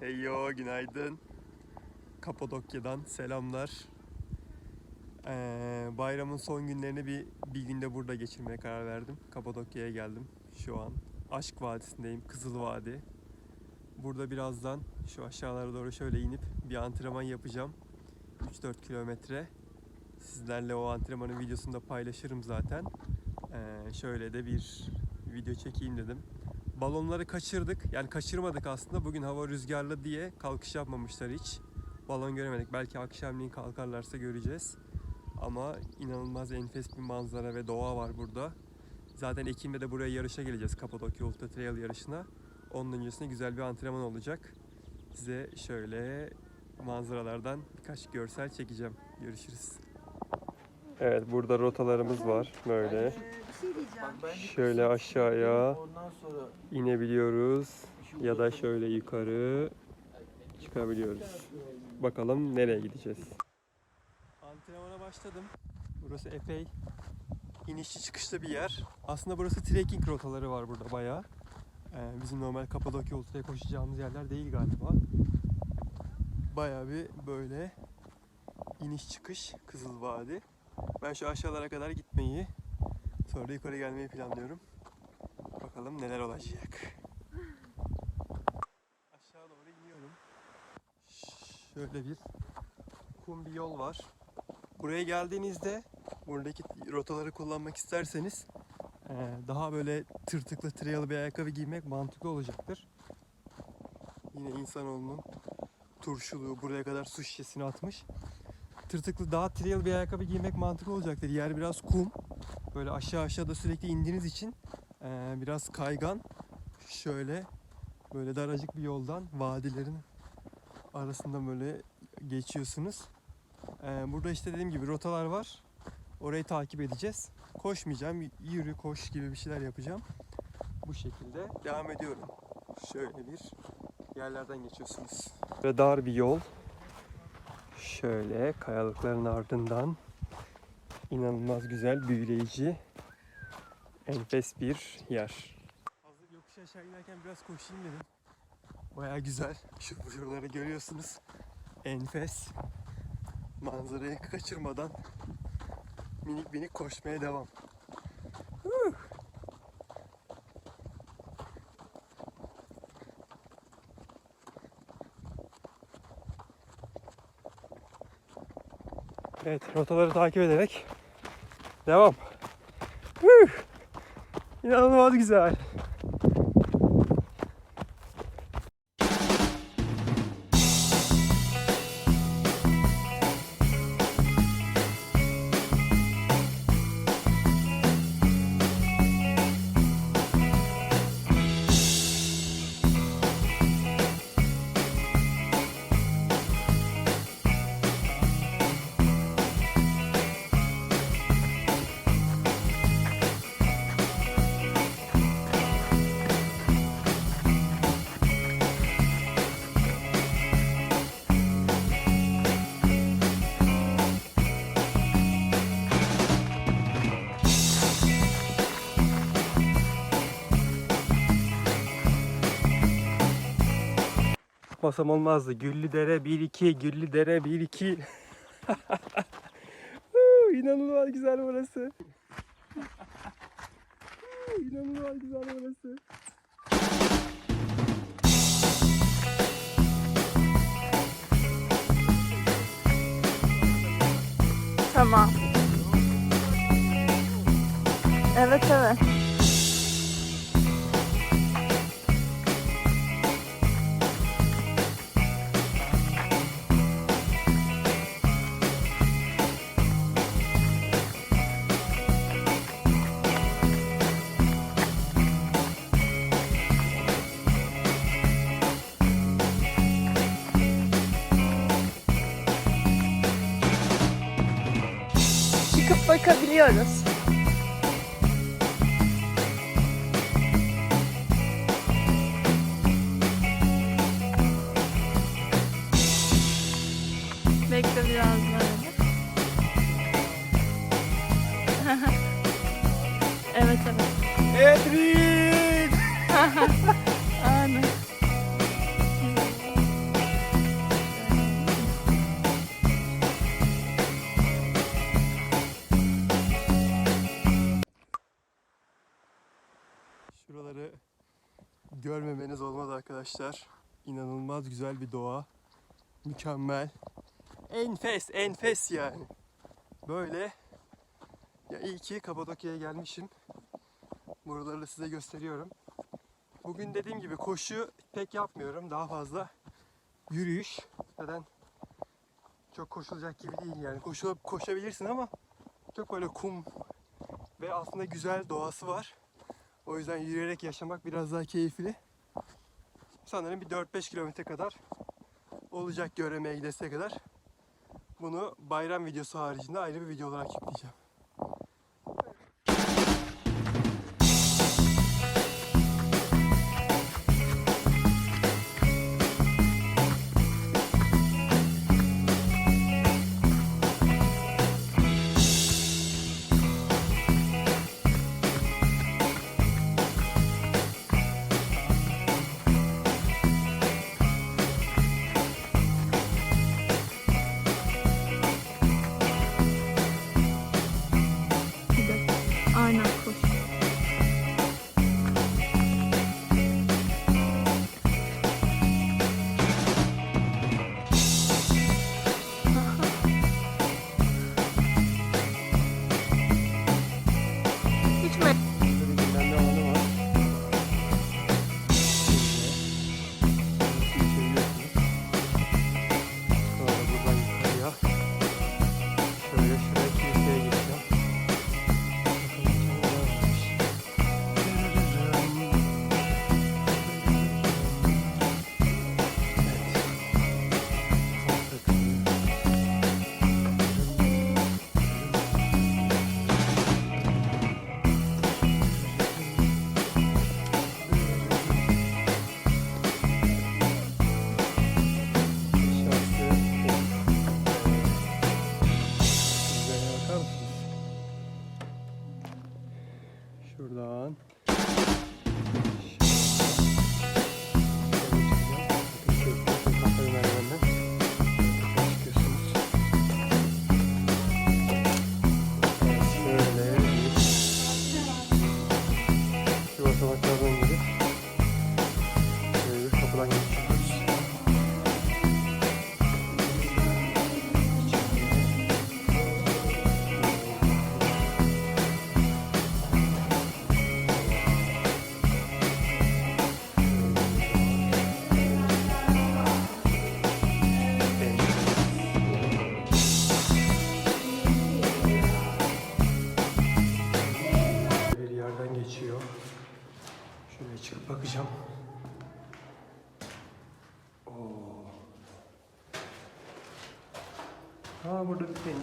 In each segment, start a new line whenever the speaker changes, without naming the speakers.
Heyo, günaydın. Kapadokya'dan selamlar. Ee, bayramın son günlerini bir, bir günde burada geçirmeye karar verdim. Kapadokya'ya geldim şu an. Aşk Vadisi'ndeyim, Kızıl Vadi. Burada birazdan şu aşağılara doğru şöyle inip bir antrenman yapacağım. 3-4 kilometre. Sizlerle o antrenmanın videosunu da paylaşırım zaten. Ee, şöyle de bir video çekeyim dedim. Balonları kaçırdık. Yani kaçırmadık aslında. Bugün hava rüzgarlı diye kalkış yapmamışlar hiç. Balon göremedik. Belki akşamleyin kalkarlarsa göreceğiz. Ama inanılmaz enfes bir manzara ve doğa var burada. Zaten Ekim'de de buraya yarışa geleceğiz. Kapadokya Ultra Trail yarışına. Onun öncesinde güzel bir antrenman olacak. Size şöyle manzaralardan birkaç görsel çekeceğim. Görüşürüz. Evet burada rotalarımız var böyle.
Bir şey.
Şöyle aşağıya inebiliyoruz ya da şöyle yukarı çıkabiliyoruz. Bakalım nereye gideceğiz. Antrenmana başladım. Burası epey inişli çıkışlı bir yer. Aslında burası trekking rotaları var burada bayağı. Ee, bizim normal Kapadokya Ultra'ya koşacağımız yerler değil galiba. Bayağı bir böyle iniş çıkış Kızıl Vadi. Ben şu aşağılara kadar gitmeyi sonra yukarı gelmeyi planlıyorum. Bakalım neler olacak. Aşağı doğru iniyorum. Şöyle bir kum bir yol var. Buraya geldiğinizde buradaki rotaları kullanmak isterseniz eee, daha böyle tırtıklı triyalı bir ayakkabı giymek mantıklı olacaktır. Yine insanoğlunun turşuluğu buraya kadar su şişesini atmış. Tırtıklı daha triyalı bir ayakkabı giymek mantıklı olacaktır. Yer biraz kum. Böyle aşağı aşağıda sürekli indiğiniz için eee, biraz kaygan. Şöyle böyle daracık bir yoldan vadilerin arasında böyle geçiyorsunuz. Eee, burada işte dediğim gibi rotalar var. Orayı takip edeceğiz. Koşmayacağım. Yürü koş gibi bir şeyler yapacağım. Bu şekilde devam ediyorum. Şöyle bir yerlerden geçiyorsunuz. Ve dar bir yol. Şöyle kayalıkların ardından inanılmaz güzel, büyüleyici, enfes bir yer. Hazır yokuş aşağı giderken biraz koşayım dedim. Baya güzel. Şu buraları görüyorsunuz. Enfes. Manzarayı kaçırmadan minik minik koşmaya devam. Evet, rotaları takip ederek devam. Huh! İnanılmaz güzel. Masam olmazdı. Güllü dere 1-2, Güllü dere 1-2. Huu, İnanılmaz güzel burası. İnanılmaz güzel burası.
Tamam. Evet evet. Bakabiliyoruz. Bekle biraz böyle. evet evet.
Edrin!
Aynen.
Arkadaşlar. İnanılmaz güzel bir doğa. Mükemmel. Enfes, enfes yani. Böyle. Ya iyi ki Kapadokya'ya gelmişim. Buraları da size gösteriyorum. Bugün dediğim gibi koşu pek yapmıyorum. Daha fazla yürüyüş. Zaten çok koşulacak gibi değil yani. Koşulup koşabilirsin ama çok böyle kum ve aslında güzel doğası var. O yüzden yürüyerek yaşamak biraz daha keyifli. Sanırım bir 4-5 kilometre kadar olacak göremeye gidese kadar. Bunu bayram videosu haricinde ayrı bir video olarak yükleyeceğim.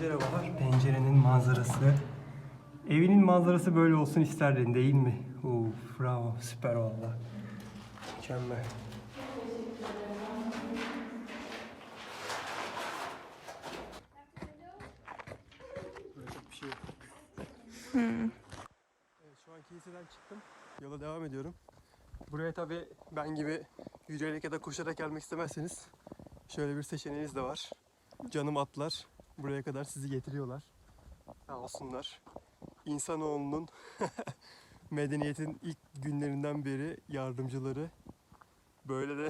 Pencere var. Pencerenin manzarası. Evinin manzarası böyle olsun isterdin değil mi? Uf, bravo, süper valla. Mükemmel. Yok. Evet, şu an kiliseden çıktım. Yola devam ediyorum. Buraya tabi ben gibi yürüyerek ya da koşarak gelmek istemezseniz şöyle bir seçeneğiniz de var. Canım atlar buraya kadar sizi getiriyorlar. Sağ olsunlar. İnsanoğlunun medeniyetin ilk günlerinden beri yardımcıları. Böyle de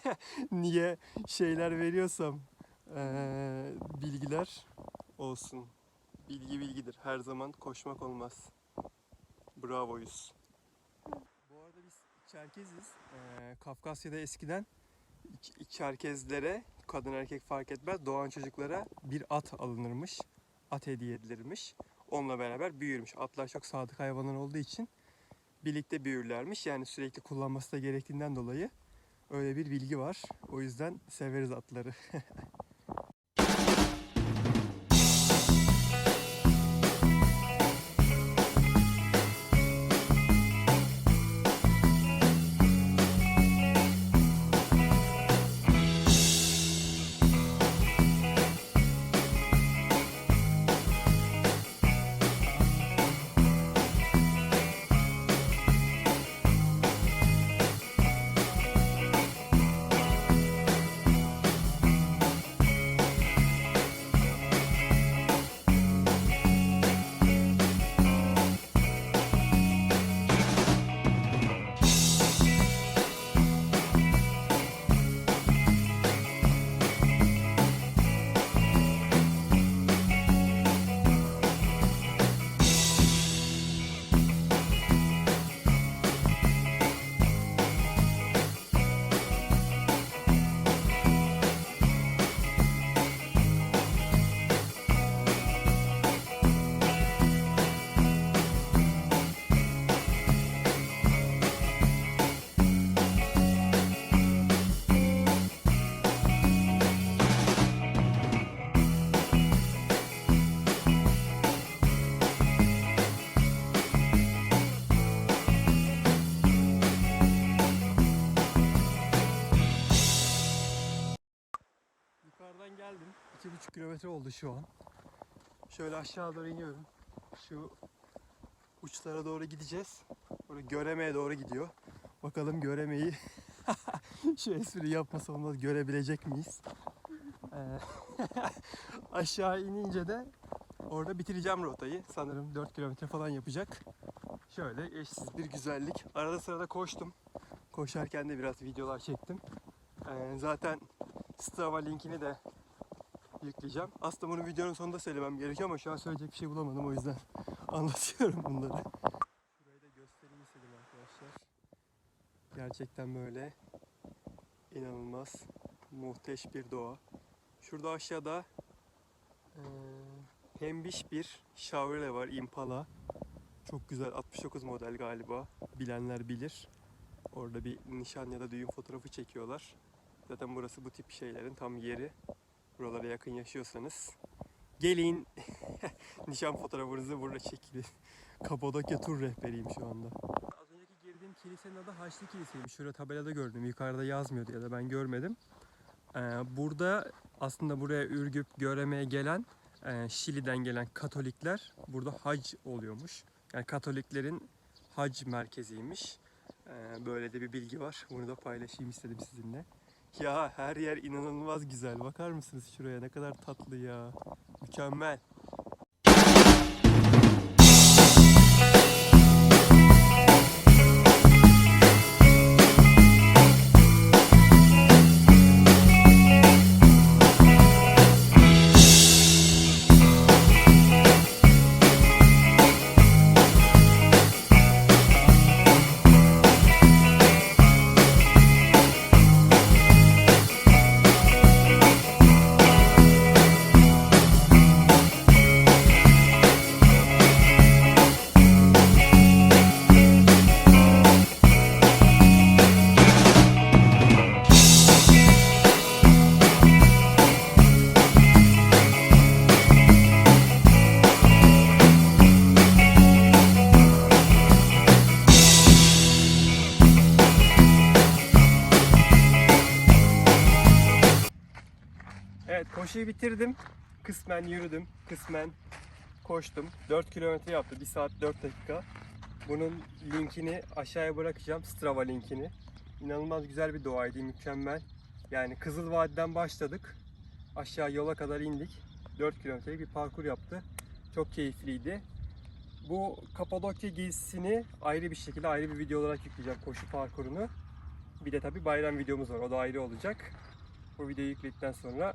niye şeyler veriyorsam eee, bilgiler olsun. Bilgi bilgidir. Her zaman koşmak olmaz. Bravoyuz. Bu arada biz Çerkeziz. Ee, Kafkasya'da eskiden Çerkezlere, kadın erkek fark etmez, doğan çocuklara bir at alınırmış. At hediye edilirmiş. Onunla beraber büyürmüş. Atlar çok sadık hayvanlar olduğu için birlikte büyürlermiş. Yani sürekli kullanması da gerektiğinden dolayı öyle bir bilgi var. O yüzden severiz atları. 2,5 kilometre oldu şu an. Şöyle aşağı doğru iniyorum. Şu uçlara doğru gideceğiz. Böyle Göreme'ye doğru gidiyor. Bakalım Göreme'yi şu espri yapmasa olmaz görebilecek miyiz? Ee, aşağı inince de orada bitireceğim rotayı. Sanırım 4 kilometre falan yapacak. Şöyle eşsiz bir güzellik. Arada sırada koştum. Koşarken de biraz videolar çektim. Ee, zaten Strava linkini de yükleyeceğim. Aslında bunu videonun sonunda söylemem gerekiyor ama şu an söyleyecek bir şey bulamadım o yüzden anlatıyorum bunları. Şurayı da göstereyim istedim arkadaşlar. Gerçekten böyle inanılmaz muhteş bir doğa. Şurada aşağıda eee, pembiş bir Chevrolet var Impala. Çok güzel 69 model galiba. Bilenler bilir. Orada bir nişan ya da düğün fotoğrafı çekiyorlar. Zaten burası bu tip şeylerin tam yeri. Buralara yakın yaşıyorsanız gelin nişan fotoğrafınızı burada çekilin. Kapadokya tur rehberiyim şu anda. Az önceki girdiğim kilisenin adı Haçlı Kiliseymiş. Şurada tabelada gördüm. Yukarıda yazmıyordu ya da ben görmedim. Ee, burada aslında buraya Ürgüp göremeye gelen e, Şili'den gelen Katolikler burada hac oluyormuş. Yani Katoliklerin hac merkeziymiş. Ee, böyle de bir bilgi var. Bunu da paylaşayım istedim sizinle. Ya her yer inanılmaz güzel. Bakar mısınız şuraya ne kadar tatlı ya. Mükemmel. Koşuyu bitirdim. Kısmen yürüdüm. Kısmen koştum. 4 kilometre yaptı. 1 saat 4 dakika. Bunun linkini aşağıya bırakacağım. Strava linkini. İnanılmaz güzel bir doğaydı. Mükemmel. Yani Kızıl Vadiden başladık. Aşağı yola kadar indik. 4 kilometrelik bir parkur yaptı. Çok keyifliydi. Bu Kapadokya gezisini ayrı bir şekilde ayrı bir video olarak yükleyeceğim koşu parkurunu. Bir de tabi bayram videomuz var. O da ayrı olacak. Bu videoyu yükledikten sonra